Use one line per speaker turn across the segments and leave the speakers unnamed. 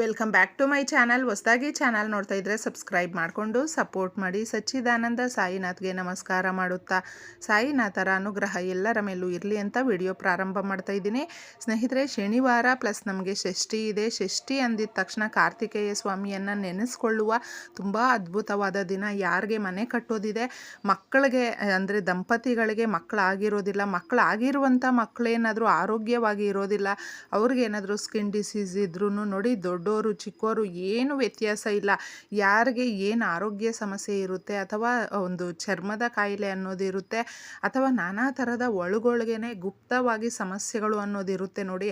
Welcome back to my channel ಹೊಸದಾಗಿ channel ನೋಡ್ತಾ ಇದ್ದರೆ ಸಬ್ಸ್ಕ್ರೈಬ್ ಮಾಡಿಕೊಂಡು ಸಪೋರ್ಟ್ ಮಾಡಿ. ಸಚ್ಚಿದಾನಂದ ಸಾಯಿನಾಥ್ಗೆ ನಮಸ್ಕಾರ ಮಾಡುತ್ತಾ. ಸಾಯಿನಾಥರ ಅನುಗ್ರಹ ಎಲ್ಲರ ಮೇಲೂ ಇರಲಿ ಅಂತ ವಿಡಿಯೋ ಪ್ರಾರಂಭ ಮಾಡ್ತಾ ಇದ್ದೀನಿ. ಸ್ನೇಹಿತರೆ, ಶನಿವಾರ ಪ್ಲಸ್ ನಮಗೆ ಷಷ್ಠಿ ಇದೆ. ಷಷ್ಠಿ ಅಂದಿದ ತಕ್ಷಣ ಕಾರ್ತಿಕೇಯ ಸ್ವಾಮಿಯನ್ನು ನೆನೆಸ್ಕೊಳ್ಳುವ ತುಂಬ ಅದ್ಭುತವಾದ ದಿನ. ಯಾರಿಗೆ ಮನೆ ಕಟ್ಟೋದಿದೆ? ಮಕ್ಕಳಿಗೆ, ಅಂದರೆ ದಂಪತಿಗಳಿಗೆ ಮಕ್ಕಳಾಗಿರೋದಿಲ್ಲ. ಮಕ್ಕಳಾಗಿರುವಂಥ ಮಕ್ಕಳೇನಾದರೂ ಆರೋಗ್ಯವಾಗಿ ಇರೋದಿಲ್ಲ. ಅವ್ರಿಗೇನಾದರೂ ಸ್ಕಿನ್ ಡಿಸೀಸ್ ಇದ್ರೂ ನೋಡಿ ದೊಡ್ಡೋರು, ಚಿಕ್ಕೋರು ಏನು ವ್ಯತ್ಯಾಸ ಇಲ್ಲ. ಯಾರಿಗೆ ಏನು ಆರೋಗ್ಯ ಸಮಸ್ಯೆ ಇರುತ್ತೆ ಅಥವಾ ಒಂದು ಚರ್ಮದ ಕಾಯಿಲೆ ಅನ್ನೋದಿರುತ್ತೆ ಅಥವಾ ನಾನಾ ಥರದ ಒಳಗೊಳಗೇನೆ ಗುಪ್ತವಾಗಿ ಸಮಸ್ಯೆಗಳು ಅನ್ನೋದಿರುತ್ತೆ ನೋಡಿ.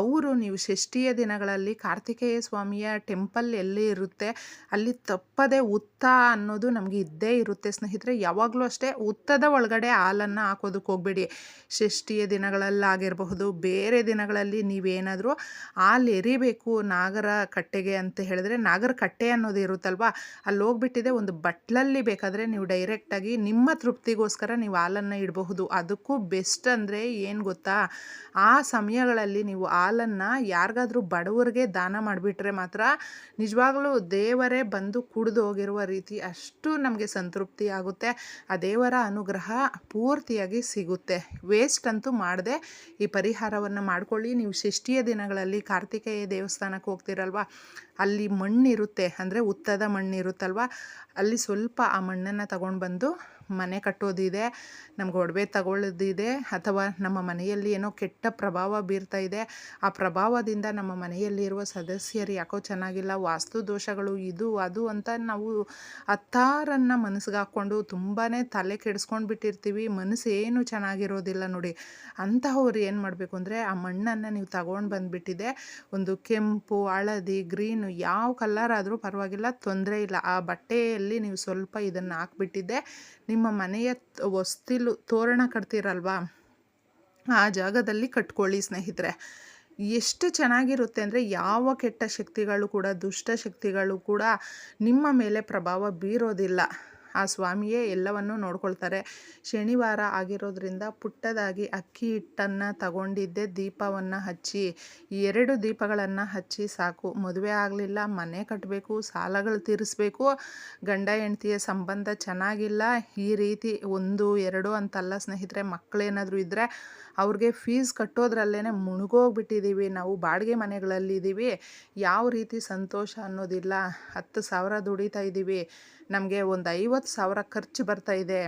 ಅವರು ನೀವು ಷಷ್ಠಿಯ ದಿನಗಳಲ್ಲಿ ಕಾರ್ತಿಕೇಯ ಸ್ವಾಮಿಯ ಟೆಂಪಲ್ ಎಲ್ಲಿ ಇರುತ್ತೆ, ಅಲ್ಲಿ ತಪ್ಪದೆ ಉತ್ತ ಅನ್ನೋದು ನಮಗೆ ಇದ್ದೇ ಇರುತ್ತೆ. ಸ್ನೇಹಿತರೆ, ಯಾವಾಗಲೂ ಅಷ್ಟೇ ಉತ್ತದ ಒಳಗಡೆ ಹಾಲನ್ನು ಹಾಕೋದಕ್ಕೆ ಹೋಗಬೇಡಿ. ಷಷ್ಠಿಯ ದಿನಗಳಲ್ಲಾಗಿರಬಹುದು, ಬೇರೆ ದಿನಗಳಲ್ಲಿ ನೀವೇನಾದರೂ ಹಾಲು ಎರಿಬೇಕು, ನಾಗರ ಕಟ್ಟೆಗೆ ಅಂತ ಹೇಳಿದ್ರೆ ನಾಗರ ಕಟ್ಟೆ ಅನ್ನೋದು ಇರುತ್ತಲ್ವಾ? ಅಲ್ಲಿ ಹೋಗ್ಬಿಟ್ಟಿದೆ, ಒಂದು ಬಟ್ಲಲ್ಲಿ ಬೇಕಾದರೆ ನೀವು ಡೈರೆಕ್ಟಾಗಿ ನಿಮ್ಮ ತೃಪ್ತಿಗೋಸ್ಕರ ನೀವು ಹಾಲನ್ನು ಇಡಬಹುದು. ಅದಕ್ಕೂ ಬೆಸ್ಟ್ ಅಂದರೆ ಏನು ಗೊತ್ತಾ? ಆ ಸಮಯಗಳಲ್ಲಿ ನೀವು ಹಾಲನ್ನು ಯಾರಿಗಾದರೂ ಬಡವರಿಗೆ ದಾನ ಮಾಡಿಬಿಟ್ರೆ ಮಾತ್ರ ನಿಜವಾಗ್ಲೂ ದೇವರೇ ಬಂದು ಕುಡಿದು ಹೋಗಿರುವ ರೀತಿ ಅಷ್ಟು ನಮಗೆ ಸಂತೃಪ್ತಿ ಆಗುತ್ತೆ. ಆ ದೇವರ ಅನುಗ್ರಹ ಪೂರ್ತಿಯಾಗಿ ಸಿಗುತ್ತೆ. ವೇಸ್ಟ್ ಅಂತೂ ಮಾಡದೆ ಈ ಪರಿಹಾರವನ್ನು ಮಾಡ್ಕೊಳ್ಳಿ. ನೀವು ಷಷ್ಠಿಯ ದಿನಗಳಲ್ಲಿ ಕಾರ್ತಿಕೇಯ ದೇವಸ್ಥಾನಕ್ಕೆ ಹೋಗ್ತಿರಲ್ವ ಅಲ್ಲಿ ಮಣ್ಣಿರುತ್ತೆ. ಅಂದರೆ ಉತ್ತದ ಮಣ್ಣಿರುತ್ತಲ್ವ? ಅಲ್ಲಿ ಸ್ವಲ್ಪ ಆ ಮಣ್ಣನ್ನು ತಗೊಂಡು ಬಂದು ಮನೆ ಕಟ್ಟೋದಿದೆ, ನಮ್ಗೆ ಒಡವೆ ತಗೊಳ್ಳೋದಿದೆ ಅಥವಾ ನಮ್ಮ ಮನೆಯಲ್ಲಿ ಏನೋ ಕೆಟ್ಟ ಪ್ರಭಾವ ಬೀರ್ತಾ ಇದೆ, ಆ ಪ್ರಭಾವದಿಂದ ನಮ್ಮ ಮನೆಯಲ್ಲಿರುವ ಸದಸ್ಯರು ಯಾಕೋ ಚೆನ್ನಾಗಿಲ್ಲ, ವಾಸ್ತು ದೋಷಗಳು ಇದು, ಅದು ಅಂತ ನಾವು ಹತ್ತಾರನ್ನು ಮನಸ್ಸಿಗೆ ಹಾಕ್ಕೊಂಡು ತುಂಬಾ ತಲೆ ಕೆಡಿಸ್ಕೊಂಡು ಬಿಟ್ಟಿರ್ತೀವಿ ಮನಸ್ಸು ಏನು ಚೆನ್ನಾಗಿರೋದಿಲ್ಲ ನೋಡಿ. ಅಂತಹವ್ರು ಏನು ಮಾಡಬೇಕು ಅಂದರೆ ಆ ಮಣ್ಣನ್ನು ನೀವು ತಗೊಂಡು ಬಂದುಬಿಟ್ಟಿದೆ, ಒಂದು ಕೆಂಪು, ಹಳದಿ, ಗ್ರೀನು ಯಾವ ಕಲರ್ ಆದರೂ ಪರವಾಗಿಲ್ಲ, ತೊಂದರೆ ಇಲ್ಲ. ಆ ಬಟ್ಟೆಯಲ್ಲಿ ನೀವು ಸ್ವಲ್ಪ ಇದನ್ನು ಹಾಕ್ಬಿಟ್ಟಿದ್ದೆ ನಿಮ್ಮ ಮನೆಯ ಹೊಸ್ತಿಲು ತೋರಣ ಕಟ್ತೀರಲ್ವಾ? ಆ ಜಾಗದಲ್ಲಿ ಕಟ್ಕೊಳ್ಳಿ ಸ್ನೇಹಿತರೆ. ಎಷ್ಟು ಚೆನ್ನಾಗಿರುತ್ತೆ ಅಂದರೆ ಯಾವ ಕೆಟ್ಟ ಶಕ್ತಿಗಳು ಕೂಡ, ದುಷ್ಟ ಶಕ್ತಿಗಳು ಕೂಡ ನಿಮ್ಮ ಮೇಲೆ ಪ್ರಭಾವ ಬೀರೋದಿಲ್ಲ. ಆ ಸ್ವಾಮಿಯೇ ಎಲ್ಲವನ್ನೂ ನೋಡ್ಕೊಳ್ತಾರೆ. ಶನಿವಾರ ಆಗಿರೋದ್ರಿಂದ ಪುಟ್ಟದಾಗಿ ಅಕ್ಕಿ ಹಿಟ್ಟನ್ನು ತಗೊಂಡಿದ್ದೆ, ದೀಪವನ್ನು ಹಚ್ಚಿ. ಎರಡು ದೀಪಗಳನ್ನು ಹಚ್ಚಿ ಸಾಕು. ಮದುವೆ ಆಗಲಿಲ್ಲ, ಮನೆ ಕಟ್ಟಬೇಕು ಸಾಲಗಳು ತೀರಿಸಬೇಕು, ಗಂಡ ಹೆಂಡತಿಯ ಸಂಬಂಧ ಚೆನ್ನಾಗಿಲ್ಲ, ಈ ರೀತಿ ಒಂದು, ಎರಡು ಅಂತಲ್ಲ ಸ್ನೇಹಿತರೆ, ಮಕ್ಕಳೇನಾದರೂ ಇದ್ದರೆ ಅವ್ರಿಗೆ ಫೀಸ್ ಕಟ್ಟೋದ್ರಲ್ಲೇ ಮುಳುಗೋಗ್ಬಿಟ್ಟಿದ್ದೀವಿ ನಾವು ಬಾಡಿಗೆ ಮನೆಗಳಲ್ಲಿದ್ದೀವಿ ಯಾವ ರೀತಿ ಸಂತೋಷ ಅನ್ನೋದಿಲ್ಲ. ಹತ್ತು ಸಾವಿರ ದುಡಿತಾ ಇದ್ದೀವಿ ನಮಗೆ ಒಂದು ಐವತ್ತು ಸಾವಿರ ಖರ್ಚು ಬರ್ತಾ ಇದೆ.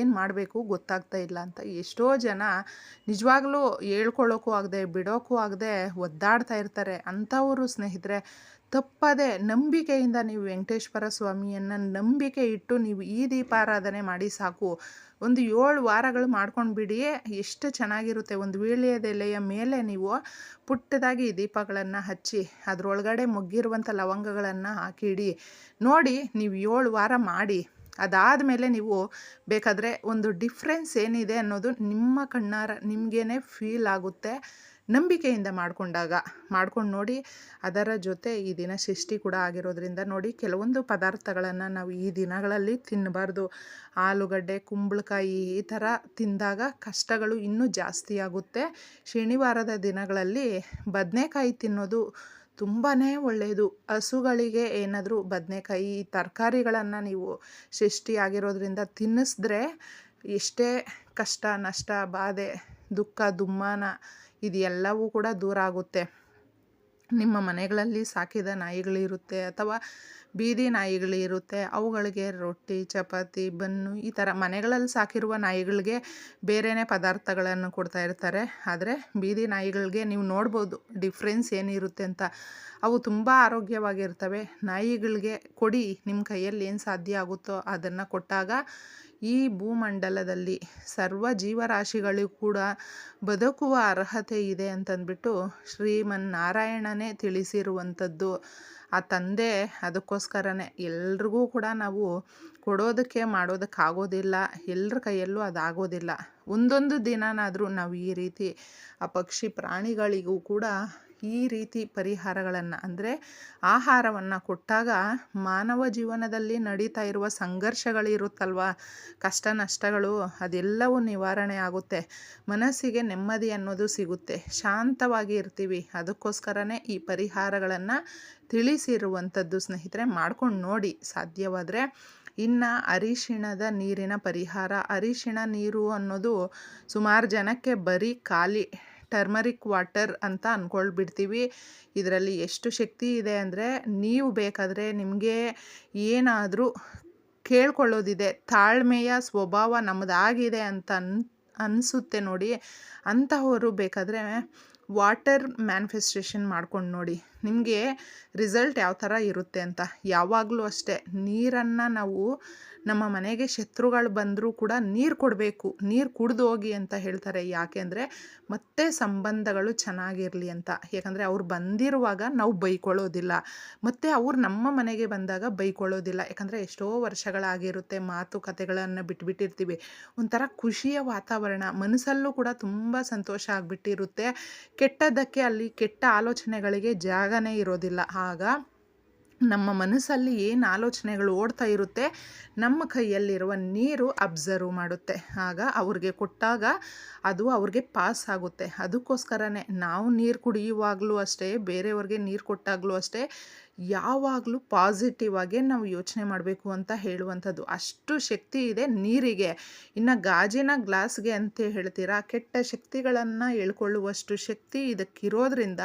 ಏನು ಮಾಡಬೇಕು? ಗೊತ್ತಾಗ್ತಾ ಇಲ್ಲ ಅಂತ. ಎಷ್ಟೋ ಜನ ನಿಜವಾಗ್ಲೂ ಹೇಳ್ಕೊಳ್ಳೋಕ್ಕೂ ಆಗದೆ ಬಿಡೋಕ್ಕೂ ಆಗದೆ ಒದ್ದಾಡ್ತಾ ಇರ್ತಾರೆ. ಅಂಥವರು ಸ್ನೇಹಿತರೆ, ತಪ್ಪದೆ ನಂಬಿಕೆಯಿಂದ ನೀವು ವೆಂಕಟೇಶ್ವರ ಸ್ವಾಮಿಯನ್ನು ನಂಬಿಕೆ ಇಟ್ಟು ನೀವು ಈ ದೀಪಾರಾಧನೆ ಮಾಡಿ ಸಾಕು. ಒಂದು ಏಳು ವಾರಗಳು ಮಾಡ್ಕೊಂಡು ಬಿಡಿ ಎಷ್ಟು ಚೆನ್ನಾಗಿರುತ್ತೆ. ಒಂದು ವೀಳ್ಯದೆಲೆಯ ಮೇಲೆ ನೀವು ಪುಟ್ಟದಾಗಿ ದೀಪಗಳನ್ನು ಹಚ್ಚಿ, ಅದರೊಳಗಡೆ ಮುಗ್ಗಿರುವಂಥ ಲವಂಗಗಳನ್ನು ಹಾಕಿಡಿ. ನೋಡಿ, ನೀವು ಏಳು ವಾರ ಮಾಡಿ. ಅದಾದಮೇಲೆ ನೀವು ಬೇಕಾದರೆ ಒಂದು ಡಿಫ್ರೆನ್ಸ್ ಏನಿದೆ ಅನ್ನೋದು ನಿಮ್ಮ ಕಣ್ಣಾರ ನಿಮಗೇನೆ ಫೀಲ್ ಆಗುತ್ತೆ ನಂಬಿಕೆಯಿಂದ ಮಾಡಿಕೊಂಡಾಗ. ಮಾಡ್ಕೊಂಡು ನೋಡಿ, ಅದರ ಜೊತೆ ಈ ದಿನ ಷಷ್ಠಿ ಕೂಡ ಆಗಿರೋದ್ರಿಂದ ನೋಡಿ ಕೆಲವೊಂದು ಪದಾರ್ಥಗಳನ್ನು ನಾವು ಈ ದಿನಗಳಲ್ಲಿ ತಿನ್ನಬಾರ್ದು. ಆಲೂಗಡ್ಡೆ, ಕುಂಬಳಕಾಯಿ ಈ ಥರ ತಿಂದಾಗ ಕಷ್ಟಗಳು ಇನ್ನೂ ಜಾಸ್ತಿ ಆಗುತ್ತೆ. ಶನಿವಾರದ ದಿನಗಳಲ್ಲಿ ಬದನೆಕಾಯಿ ತಿನ್ನೋದು ತುಂಬಾ ಒಳ್ಳೆಯದು ಹಸುಗಳಿಗೆ ಏನಾದರೂ ಬದನೆಕಾಯಿ ತರಕಾರಿಗಳನ್ನು ನೀವು ಸೃಷ್ಟಿಯಾಗಿರೋದ್ರಿಂದ ತಿನ್ನಿಸಿದ್ರೆ ಎಷ್ಟೇ ಕಷ್ಟ, ನಷ್ಟ, ಬಾಧೆ, ದುಃಖ, ದುಮ್ಮಾನ ಇದೆಲ್ಲವೂ ಕೂಡ ದೂರ ಆಗುತ್ತೆ. ನಿಮ್ಮ ಮನೆಗಳಲ್ಲಿ ಸಾಕಿದ ನಾಯಿಗಳಿರುತ್ತೆ ಅಥವಾ ಬೀದಿ ನಾಯಿಗಳಿರುತ್ತೆ, ಅವುಗಳಿಗೆ ರೊಟ್ಟಿ, ಚಪಾತಿ, ಬನ್ನು ಈ ಥರ ಮನೆಗಳಲ್ಲಿ ಸಾಕಿರುವ ನಾಯಿಗಳಿಗೆ ಬೇರೆಯೇ ಪದಾರ್ಥಗಳನ್ನು ಕೊಡ್ತಾ ಇರ್ತಾರೆ. ಆದರೆ ಬೀದಿ ನಾಯಿಗಳಿಗೆ ನೀವು ನೋಡ್ಬೋದು ಡಿಫ್ರೆನ್ಸ್ ಏನಿರುತ್ತೆ ಅಂತ. ಅವು ತುಂಬ ಆರೋಗ್ಯವಾಗಿರ್ತವೆ. ನಾಯಿಗಳಿಗೆ ಕೊಡಿ, ನಿಮ್ಮ ಕೈಯಲ್ಲಿ ಏನು ಸಾಧ್ಯ ಆಗುತ್ತೋ ಅದನ್ನು ಕೊಟ್ಟಾಗ ಈ ಭೂಮಂಡಲದಲ್ಲಿ ಸರ್ವ ಜೀವರಾಶಿಗಳಿಗೂ ಕೂಡ ಬದುಕುವ ಅರ್ಹತೆ ಇದೆ ಅಂತಂದ್ಬಿಟ್ಟು ಶ್ರೀಮನ್ನಾರಾಯಣನೇ ತಿಳಿಸಿರುವಂಥದ್ದು. ಆ ತಂದೆ ಅದಕ್ಕೋಸ್ಕರನೇ ಎಲ್ರಿಗೂ ಕೂಡ ನಾವು ಕೊಡೋದಕ್ಕೆ ಮಾಡೋದಕ್ಕಾಗೋದಿಲ್ಲ ಎಲ್ಲರ ಕೈಯಲ್ಲೂ ಅದಾಗೋದಿಲ್ಲ. ಒಂದೊಂದು ದಿನನಾದರೂ ನಾವು ಈ ರೀತಿ ಆ ಪಕ್ಷಿ ಪ್ರಾಣಿಗಳಿಗೂ ಕೂಡ ಈ ರೀತಿ ಪರಿಹಾರಗಳನ್ನು, ಅಂದರೆ ಆಹಾರವನ್ನು ಕೊಟ್ಟಾಗ ಮಾನವ ಜೀವನದಲ್ಲಿ ನಡೀತಾ ಇರುವ ಸಂಘರ್ಷಗಳಿರುತ್ತಲ್ವ? ಕಷ್ಟ ನಷ್ಟಗಳು, ಅದೆಲ್ಲವೂ ನಿವಾರಣೆ ಆಗುತ್ತೆ. ಮನಸ್ಸಿಗೆ ನೆಮ್ಮದಿ ಅನ್ನೋದು ಸಿಗುತ್ತೆ. ಶಾಂತವಾಗಿ ಇರ್ತೀವಿ. ಅದಕ್ಕೋಸ್ಕರನೇ ಈ ಪರಿಹಾರಗಳನ್ನು ತಿಳಿಸಿರುವಂಥದ್ದು ಸ್ನೇಹಿತರೆ, ಮಾಡ್ಕೊಂಡು ನೋಡಿ. ಸಾಧ್ಯವಾದರೆ ಇನ್ನು ಅರಿಶಿಣದ ನೀರಿನ ಪರಿಹಾರ, ಅರಿಶಿಣ ನೀರು ಅನ್ನೋದು ಸುಮಾರು ಜನಕ್ಕೆ ಬರೀ ಖಾಲಿ. ಟರ್ಮರಿಕ್ ವಾಟರ್ ಅಂತ ಅಂದ್ಕೊಳ್ಬಿಡ್ತೀವಿ ಇದರಲ್ಲಿ ಎಷ್ಟು ಶಕ್ತಿ ಇದೆ ಅಂದರೆ ನೀವು ಬೇಕಾದರೆ ನಿಮಗೆ ಏನಾದರೂ ಕೇಳ್ಕೊಳ್ಳೋದಿದೆ. ತಾಳ್ಮೆಯ ಸ್ವಭಾವ ನಮ್ಮದಾಗಿದೆ ಅಂತ ಅನ್, ಅನಿಸುತ್ತೆ ನೋಡಿ. ಅಂತಹವರು ಬೇಕಾದರೆ ವಾಟರ್ ಮ್ಯಾನಿಫೆಸ್ಟೇಷನ್ ಮಾಡ್ಕೊಂಡು ನೋಡಿ. ನಿಮಗೆ ರಿಸಲ್ಟ್ ಯಾವ ಥರ ಇರುತ್ತೆ ಅಂತ. ಯಾವಾಗಲೂ ಅಷ್ಟೇ. ನೀರನ್ನು ನಾವು ನಮ್ಮ ಮನೆಗೆ ಶತ್ರುಗಳು ಬಂದರೂ ಕೂಡ ನೀರು ಕೊಡಬೇಕು, ನೀರು ಕುಡಿದು ಹೋಗಿ ಅಂತ ಹೇಳ್ತಾರೆ. ಯಾಕೆಂದರೆ ಮತ್ತೆ ಸಂಬಂಧಗಳು ಚೆನ್ನಾಗಿರಲಿ ಅಂತ. ಯಾಕಂದರೆ ಅವ್ರು ಬಂದಿರುವಾಗ ನಾವು ಬೈಕೊಳ್ಳೋದಿಲ್ಲ. ಮತ್ತು ಅವ್ರು ನಮ್ಮ ಮನೆಗೆ ಬಂದಾಗ ಬೈಕೊಳ್ಳೋದಿಲ್ಲ. ಯಾಕಂದರೆ ಎಷ್ಟೋ ವರ್ಷಗಳಾಗಿರುತ್ತೆ ಮಾತುಕತೆಗಳನ್ನು ಬಿಟ್ಬಿಟ್ಟಿರ್ತೀವಿ. ಒಂಥರ ಖುಷಿಯ ವಾತಾವರಣ. ಮನಸ್ಸಲ್ಲೂ ಕೂಡ ತುಂಬ ಸಂತೋಷ ಆಗಿಬಿಟ್ಟಿರುತ್ತೆ. ಕೆಟ್ಟದ್ದಕ್ಕೆ ಅಲ್ಲಿ ಕೆಟ್ಟ ಆಲೋಚನೆಗಳಿಗೆ ಜಾಗನೇ ಇರೋದಿಲ್ಲ. ಆಗ ನಮ್ಮ ಮನಸ್ಸಲ್ಲಿ ಏನು ಆಲೋಚನೆಗಳು ಓಡ್ತಾ ಇರುತ್ತೆ, ನಮ್ಮ ಕೈಯಲ್ಲಿರುವ ನೀರು ಅಬ್ಸರ್ವ್ ಮಾಡುತ್ತೆ. ಆಗ ಅವ್ರಿಗೆ ಕೊಟ್ಟಾಗ ಅದು ಅವ್ರಿಗೆ ಪಾಸ್ ಆಗುತ್ತೆ. ಅದಕ್ಕೋಸ್ಕರನೇ ನಾವು ನೀರು ಕುಡಿಯುವಾಗಲೂ ಅಷ್ಟೇ, ಬೇರೆಯವ್ರಿಗೆ ನೀರು ಕೊಟ್ಟಾಗಲೂ ಅಷ್ಟೇ ಯಾವಾಗಲೂ ಪಾಸಿಟಿವ್ ಆಗಿ ನಾವು ಯೋಚನೆ ಮಾಡಬೇಕು ಅಂತ ಹೇಳುವಂಥದ್ದು. ಅಷ್ಟು ಶಕ್ತಿ ಇದೆ ನೀರಿಗೆ. ಇನ್ನು ಗಾಜಿನ ಗ್ಲಾಸ್ಗೆ ಅಂತ ಹೇಳ್ತೀರಾ? ಕೆಟ್ಟ ಶಕ್ತಿಗಳನ್ನು ಹೇಳ್ಕೊಳ್ಳುವಷ್ಟು ಶಕ್ತಿ ಇದಕ್ಕಿರೋದ್ರಿಂದ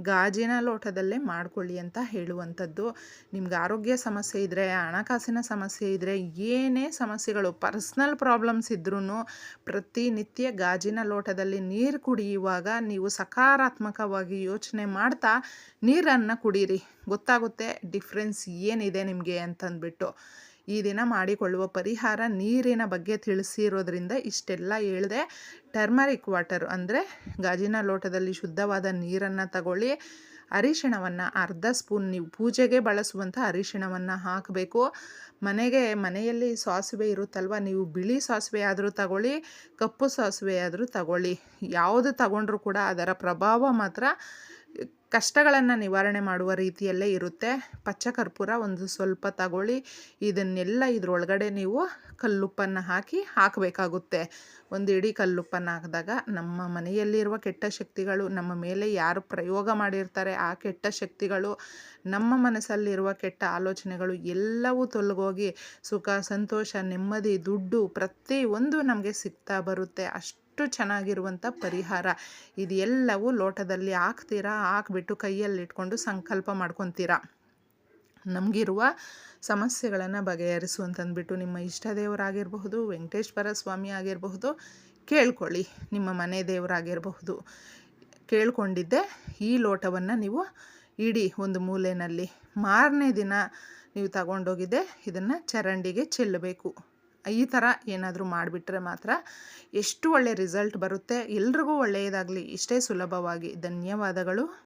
ಗಾಜಿನ ಲೋಟದಲ್ಲೇ ಮಾಡ್ಕೊಳ್ಳಿ ಅಂತ ಹೇಳುವಂಥದ್ದು. ನಿಮ್ಗೆ ಆರೋಗ್ಯ ಸಮಸ್ಯೆ ಇದ್ದರೆ ಹಣಕಾಸಿನ ಸಮಸ್ಯೆ ಇದ್ದರೆ ಏನೇ ಸಮಸ್ಯೆಗಳು ಪರ್ಸ್ನಲ್ ಪ್ರಾಬ್ಲಮ್ಸ್ ಇದ್ರೂ ಪ್ರತಿನಿತ್ಯ ಗಾಜಿನ ಲೋಟದಲ್ಲಿ ನೀರು ಕುಡಿಯುವಾಗ ನೀವು ಸಕಾರಾತ್ಮಕವಾಗಿ ಯೋಚನೆ ಮಾಡ್ತಾ ನೀರನ್ನು ಕುಡೀರಿ. ಗೊತ್ತಾಗುತ್ತೆ ಡಿಫ್ರೆನ್ಸ್ ಏನಿದೆ ನಿಮಗೆ ಅಂತಂದ್ಬಿಟ್ಟು. ಈ ದಿನ ಮಾಡಿಕೊಳ್ಳುವ ಪರಿಹಾರ ನೀರಿನ ಬಗ್ಗೆ ತಿಳಿಸಿರೋದ್ರಿಂದ ಇಷ್ಟೆಲ್ಲ ಹೇಳಿದೆ. ಟರ್ಮರಿಕ್ ವಾಟರ್ ಅಂದರೆ ಗಾಜಿನ ಲೋಟದಲ್ಲಿ ಶುದ್ಧವಾದ ನೀರನ್ನು ತಗೊಳ್ಳಿ. ಅರಿಶಿಣವನ್ನು ಅರ್ಧ ಸ್ಪೂನ್ ನೀವು ಪೂಜೆಗೆ ಬಳಸುವಂಥ ಅರಿಶಿಣವನ್ನು ಹಾಕಬೇಕು. ಮನೆಗೆ, ಮನೆಯಲ್ಲಿ ಸಾಸಿವೆ ಇರುತ್ತಲ್ವ ನೀವು ಬಿಳಿ ಸಾಸಿವೆ ಆದರೂ ತಗೊಳ್ಳಿ, ಕಪ್ಪು ಸಾಸಿವೆ ಆದರೂ ತಗೊಳ್ಳಿ. ಯಾವುದು ತಗೊಂಡ್ರೂ ಕೂಡ ಅದರ ಪ್ರಭಾವ ಮಾತ್ರ ಕಷ್ಟಗಳನ್ನು ನಿವಾರಣೆ ಮಾಡುವ ರೀತಿಯಲ್ಲೇ ಇರುತ್ತೆ. ಪಚ್ಚ ಕರ್ಪೂರ ಒಂದು ಸ್ವಲ್ಪ ತಗೊಳ್ಳಿ. ಇದನ್ನೆಲ್ಲ ಇದರೊಳಗಡೆ ನೀವು ಕಲ್ಲುಪ್ಪನ್ನು ಹಾಕಿ ಹಾಕಬೇಕಾಗುತ್ತೆ. ಒಂದು ಇಡೀ ಕಲ್ಲುಪ್ಪನ್ನು ಹಾಕಿದಾಗ ನಮ್ಮ ಮನೆಯಲ್ಲಿರುವ ಕೆಟ್ಟ ಶಕ್ತಿಗಳು, ನಮ್ಮ ಮೇಲೆ ಯಾರು ಪ್ರಯೋಗ ಮಾಡಿರ್ತಾರೆ, ಆ ಕೆಟ್ಟ ಶಕ್ತಿಗಳು, ನಮ್ಮ ಮನಸ್ಸಲ್ಲಿರುವ ಕೆಟ್ಟ ಆಲೋಚನೆಗಳು ಎಲ್ಲವೂ ತೊಲಗೋಗಿ ಸುಖ, ಸಂತೋಷ, ನೆಮ್ಮದಿ, ದುಡ್ಡು ಪ್ರತಿಯೊಂದು ನಮಗೆ ಸಿಗ್ತಾ ಬರುತ್ತೆ. ಅಷ್ಟು ಅಷ್ಟು ಚೆನ್ನಾಗಿರುವಂಥ ಪರಿಹಾರ. ಇದೆಲ್ಲವೂ ಲೋಟದಲ್ಲಿ ಹಾಕ್ತೀರಾ? ಹಾಕ್ಬಿಟ್ಟು ಕೈಯಲ್ಲಿ ಇಟ್ಕೊಂಡು ಸಂಕಲ್ಪ ಮಾಡ್ಕೊತೀರಾ? ನಮಗಿರುವ ಸಮಸ್ಯೆಗಳನ್ನು ಬಗೆಹರಿಸುವಂತಂದ್ಬಿಟ್ಟು ನಿಮ್ಮ ಇಷ್ಟ ದೇವರಾಗಿರಬಹುದು ವೆಂಕಟೇಶ್ವರ ಸ್ವಾಮಿ ಆಗಿರಬಹುದು, ಕೇಳ್ಕೊಳ್ಳಿ. ನಿಮ್ಮ ಮನೆ ದೇವರಾಗಿರಬಹುದು. ಕೇಳ್ಕೊಂಡಿದ್ದೆ ಈ ಲೋಟವನ್ನು ನೀವು ಇಡಿ ಒಂದು ಮೂಲೆಯಲ್ಲಿ ಮಾರನೇ ದಿನ ನೀವು ತಗೊಂಡೋಗಿದ್ದೆ, ಇದನ್ನು ಚರಂಡಿಗೆ ಚೆಲ್ಲಬೇಕು. ಈ ಥರ ಏನಾದರೂ ಮಾಡಿಬಿಟ್ರೆ ಮಾತ್ರ ಎಷ್ಟು ಒಳ್ಳೆಯ ರಿಸಲ್ಟ್ ಬರುತ್ತೆ. ಎಲ್ರಿಗೂ ಒಳ್ಳೆಯದಾಗಲಿ. ಇಷ್ಟೇ ಸುಲಭವಾಗಿ. ಧನ್ಯವಾದಗಳು.